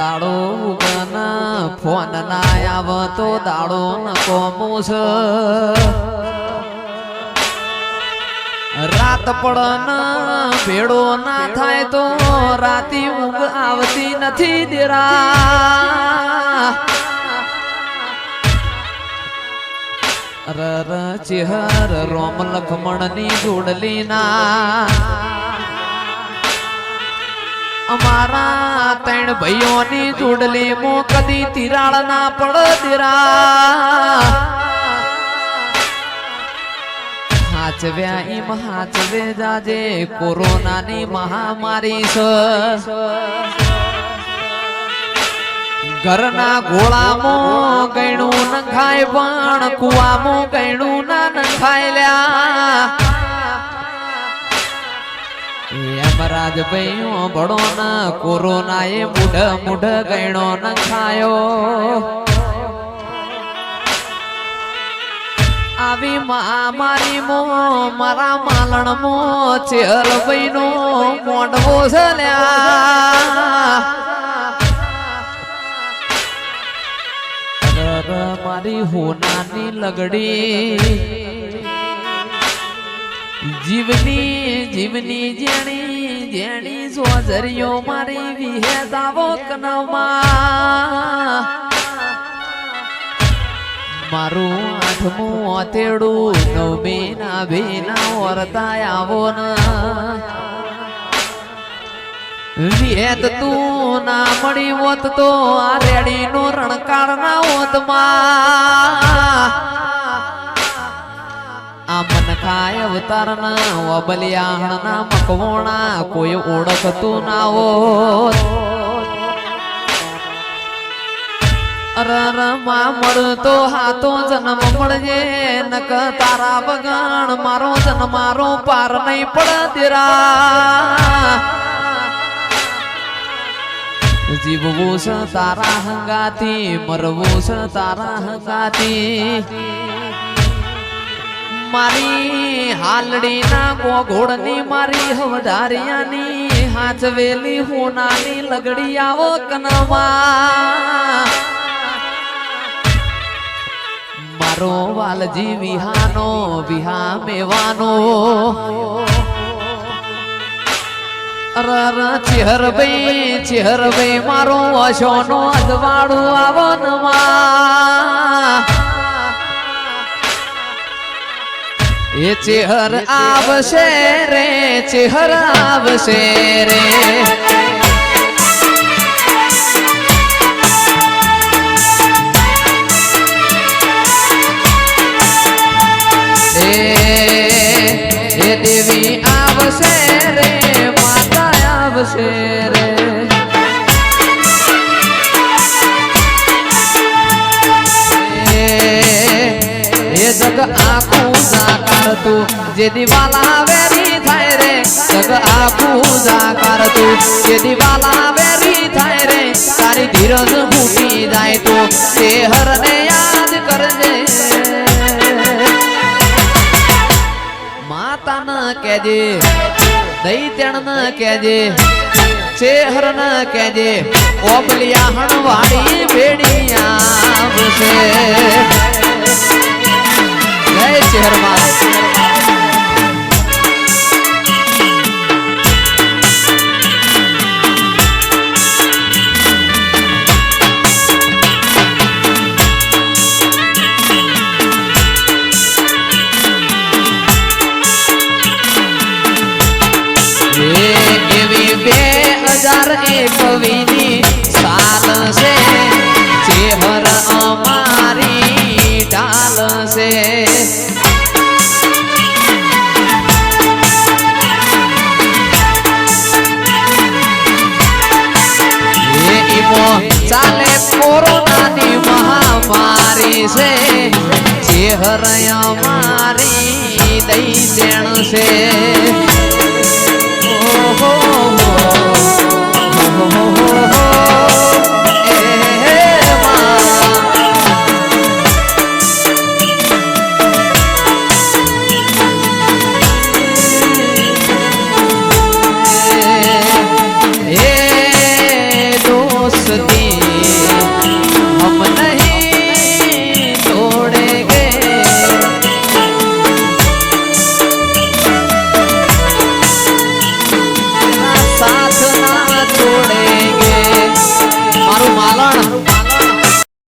દાડો ઉગન, ફોન ના આવ તો દાડો ન કોમો છે રાત પડન, ભેડો ના થાય તો રાતી ઊંઘ આવતી નથી દેરા. રર, ચેહર, રોમ લખમણની જોડલી ના અમારા ત્રણ ભાઈઓની જોડલી મો કદી તિરાળ ના પડ હાચવ્યા ઈ હાચવે જાજે, કોરોનાની મહામારી છે ઘરના ગોળામાં ગયણું નખાય, પણ કુવામાં ગયણું ના નખાય લ્યા. યમરાજ ભાઈઓ ભણો ના કોરોના એ મુઢ મુઢ ન નખાયો આવી મહામારી મો, મારા માલણ મો ચેર ભાઈ નો મોઢવો છે લ્યા મારી હોનાની લગડી. જીવની જીવની જેણી જેણી સોજરીઓ મારી વિહે દાવો કનવા મારું આઠમું ઓતેડું નવમી ના ભીના વરતા આવો ના વેદ તું ના મળી હોત તો આ રેડી નો રણકાળ ના હોતમાં આ મન ખાય અવતાર ના વબલિયાણ ના મકવોણા કોઈ ઓળખતું ના હોત અરરમાં મળતો હાતો જન્મ મળજે નક તારા બગાણ મારો જન્મ મારો પાર નહીં પડ દેરા મારી હાલડી ના ગોઘોડની મારી હવધારિયાની હાચવેલી હોનાની લગડી આવો કનવા. મારો વાલજી વિહાનો, વિહા મેવાનો. ચિહર ભાઈ, ચેહર ભાઈ, મારો અશોનો અજવાળું આવો એ ચેહર આવશે રે ચેહર આવશે રે. એ દેવી આવશે રે માતા આવશે રે. તું. જે દિવાલા વેરી થાય રે જગ આખું સાકાર તું. જે દિવાલા વેરી થાય રે, તારી ધીરજ ફૂટી જાય તો. તે હરને યાદ કરજે. માતા ન કેજે દૈત્યણ ન કેજે શેહર ન કેજે ઓબલિયા હણવાડી ભેડિયા આવશે. જય ચેહરમાં કોરોનાની મહામારી છે. જે હરયા મારી દઈ દેણ છે.